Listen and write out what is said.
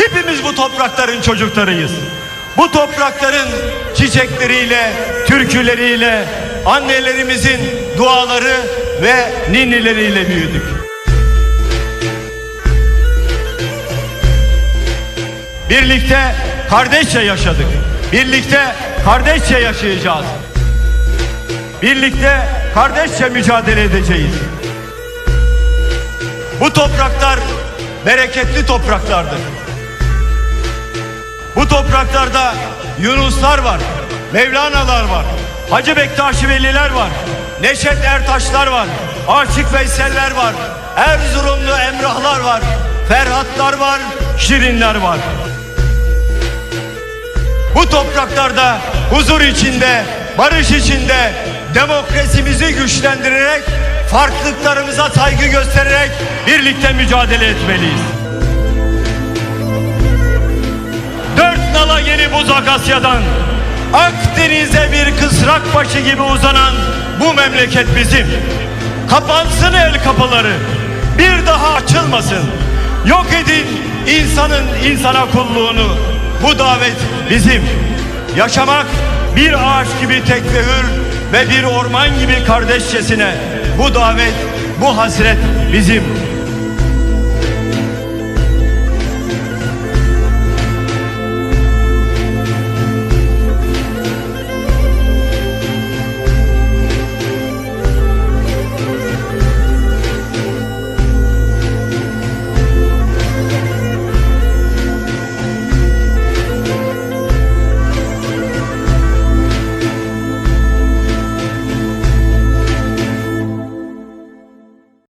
Hepimiz bu toprakların çocuklarıyız. Bu toprakların çiçekleriyle, türküleriyle, annelerimizin duaları ve ninnileriyle büyüdük. Birlikte kardeşçe yaşadık. Birlikte kardeşçe yaşayacağız. Birlikte kardeşçe mücadele edeceğiz. Bu topraklar bereketli topraklardır. Topraklarda Yunuslar var, Mevlana'lar var, Hacı Bektaşi Veliler var, Neşet Ertaşlar var, Aşık Veysel'ler var, Erzurumlu Emrahlar var, Ferhatlar var, Şirinler var. Bu topraklarda huzur içinde, barış içinde demokrasimizi güçlendirerek, farklılıklarımıza saygı göstererek birlikte mücadele etmeliyiz. Buzak Asya'dan Akdeniz'e bir kısrak başı gibi uzanan bu memleket bizim. Kapansın el kapıları. Bir daha açılmasın. Yok edin insanın insana kulluğunu. Bu davet bizim. Yaşamak bir ağaç gibi tek ve hür ve bir orman gibi kardeşçesine. Bu davet, bu hasret bizim.